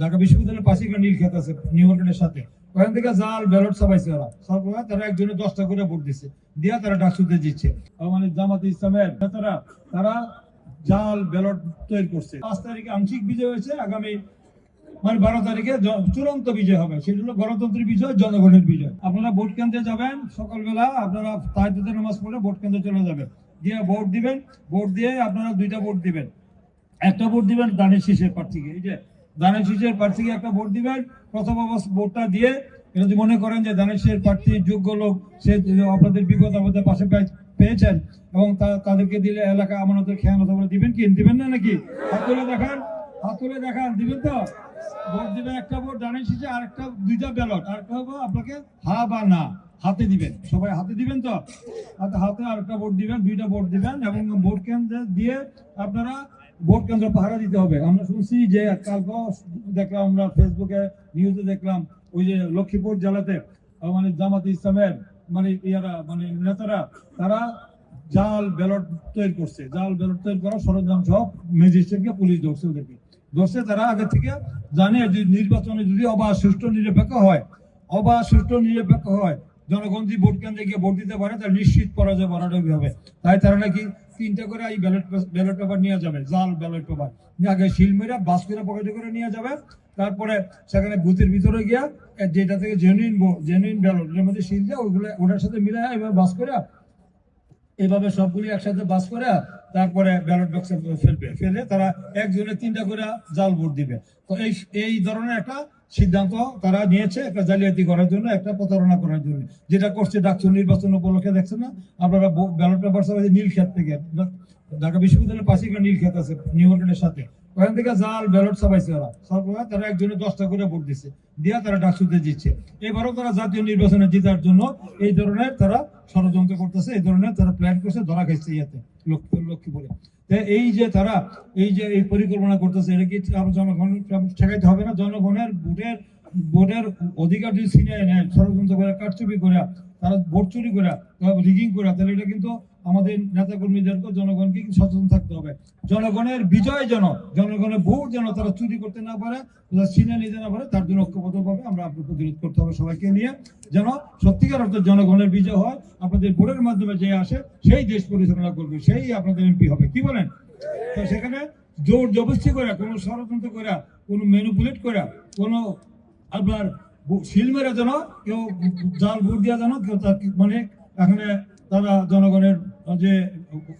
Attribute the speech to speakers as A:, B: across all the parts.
A: ঢাকা বিশ্ববিদ্যালয়ের পাশে একটা নীলক্ষেত আছে নিউ মার্কেটের সাথে। ওখান থেকে জাল ব্যালট ছাপাইছে ওরা। সব তারা একজনে দশটা করে ভোট দিচ্ছে দিয়া তারা ডাকসুতে জিতছে মানে জামাত ইসলামের নেতারা, তারা জাল ব্যালট তৈরি করছে। পাঁচ তারিখে আংশিক বিজয় হয়েছে, আগামী মানে বারো তারিখে চূড়ান্ত বিজয় হবে। সেটা হলো গণতন্ত্রের বিজয়, জনগণের বিজয়। আপনারা ভোট কেন্দ্রে যাবেন, সকালবেলা আপনারা তাহাজুদের নামাজ পড়ে ভোট কেন্দ্রে চলে যাবেন। দিয়ে ভোট দিবেন, ভোট দিয়ে আপনারা দুইটা ভোট দিবেন। একটা ভোট দিবেন দানের শীষের প্রার্থীকে, এই যে দানের শীষের প্রার্থীকে একটা ভোট দিবেন। প্রথম অবস্থা ভোটটা দিয়ে যদি মনে করেন যে দানের শীষের প্রার্থী যোগ্য লোক, সে আপনাদের বিগত আমাদের পাশে পেয়ে- পেয়েছেন এবং তাদেরকে দিলে এলাকা আমানতের করে দিবেন কি? দিবেন না নাকি? হাত তুলে দেখান। হাত তুলে দেখান। দিবেন তো? ভোট দিবেন একটা ভোট দানের শীষে আর একটা দুইটা ব্যালট। আর একটা হবে আপনাকে হা বা না। হাতে দিবেন। সবাই হাতে দিবেন তো? হাতে হাতে আর একটা ভোট দিবেন, দুইটা ভোট দিবেন এবং ভোট কেন্দ্রে দিয়ে আপনারা ভোট কেন্দ্র পাহারা দিতে হবে। আমরা শুনছি যে কালকে দেখলাম, আমরা ফেসবুকে নিউজে দেখলাম, ওই যে লক্ষ্মীপুর জেলাতে মানে জামাত ইসলামের মানে ইয়ারা মানে নেতারা, তারা জাল ব্যালট তৈরি করছে। জাল ব্যালট তৈরি করা সরঞ্জাম সব ম্যাজিস্ট্রেটকে পুলিশ ধরছে ওদেরকে। ধরছে তারা আগে থেকে জানে যে নির্বাচনে যদি অবাধ, সুষ্ঠু, নিরপেক্ষ হয়, অবাধ, সুষ্ঠু, নিরপেক্ষ হয় জনগণ যদি ভোট কেন্দ্রে গিয়ে ভোট দিতে পারে, তাহলে নিশ্চিত পরাজয় বরাডবি হবে। তাই তারা নাকি তিনটা করে এই ব্যালট ব্যালট পেপার নিয়ে যাবে, জাল ব্যালট পেপার আগে শিল মেরে বাস করে পকেটে করে নিয়ে যাবে। তারপরে সেখানে বুথের ভিতরে গিয়া যেটা থেকে জেনুইন জেনুইন ব্যালট এর মধ্যে শিল দেয় ওইগুলো ওটার সাথে মিলে এবার বাস করে, এভাবে সবগুলি একসাথে বাস করে, তারপরে ব্যালট বক্সে ফেলবে। ফেলে তারা একজনে তিনটা করে জাল ভোট দিবে। তো এই এই ধরনের একটা সিদ্ধান্ত তারা নিয়েছে একটা জালিয়াতি করার জন্য, একটা প্রতারণা করার জন্য। যেটা করছে ডাকসু নির্বাচন উপলক্ষে, দেখছেন না? আপনারা ব্যালট পেপার সবাই নীলক্ষেত থেকে, ঢাকা বিশ্ববিদ্যালয়ের পাশে একটা নীলক্ষেত আছে নিউ মার্কেটের সাথে। ওখান থেকে জাল ব্যালট ছাপাইছে ওরা সব তারা একজনে দশটা করে ভোট দিচ্ছে দিয়া তারা ডাকসুতে জিতছে। এবারও তারা জাতীয় নির্বাচনে জেতার জন্য এই ধরনের তারা ষড়যন্ত্র করতেছে, এই ধরনের তারা প্ল্যান করছে, ধরা খাইছে ইয়াতে। লক্ষ্মীপুরে তাই এই যে তারা এই যে এই পরিকল্পনা করতেছে, এটা কি জনগণ ঠেকাইতে হবে না? জনগণের ভোটের ভোটের অধিকার যদি ছিনিয়ে নেয়, ষড়যন্ত্র করে, কারচুপি করে, তারা ভোট চুরি করে রিগিং করে, তাহলে এটা কিন্তু আমাদের নেতা কর্মীদেরকে জনগণকে সচেতন থাকতে হবে। জনগণের বিজয় যেন, জনগণের ভোট যেন তারা চুরি করতে না পারে ছিনিয়ে নিতে না পারে, তার জন্য ঐক্যবদ্ধভাবে আমরা আপনার প্রতিরোধ করতে হবে সবাইকে নিয়ে। যেন সত্যিকার অর্থে জনগণের বিজয় হয়, আপনাদের ভোটের মাধ্যমে যে আসে, সেই দেশ পরিচালনা করবে, সেই আপনাদের এমপি হবে। কি বলেন? তো সেখানে জোর জবরদস্তি করে, কোনো ষড়যন্ত্র করে, কোনো ম্যানুপুলেট করে, কোনো আপনার শিল মেরে যেন কেউ জাল ভোট দেওয়া যেন কেউ মানে এখানে তারা জনগণের যে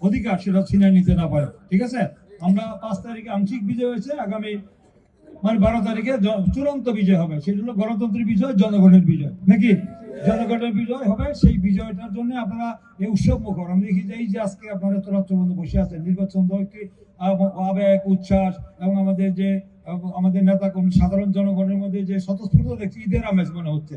A: অধিকার সেটা ছিনিয়ে নিতে না পারে। ঠিক আছে? আমরা পাঁচ তারিখে আংশিক বিজয় হয়েছে, আগামী মানে বারো তারিখে চূড়ান্ত বিজয় হবে। সেটা হলো গণতন্ত্রের বিজয়, জনগণের বিজয়। নাকি? জনগণের বিজয় হবে, সেই বিজয়টার জন্য আপনারা এই উৎসব মুখর। আমি দেখি যে এই যে আজকে আপনারা রাত্র বসে আছেন। নির্বাচন দলকে আবেগ, উচ্ছ্বাস এবং আমাদের যে আমাদের নেতা কর্মী সাধারণ জনগণের মধ্যে যে স্বতঃস্ফূর্ত দেখছি ঈদের আমেজ মনে হচ্ছে।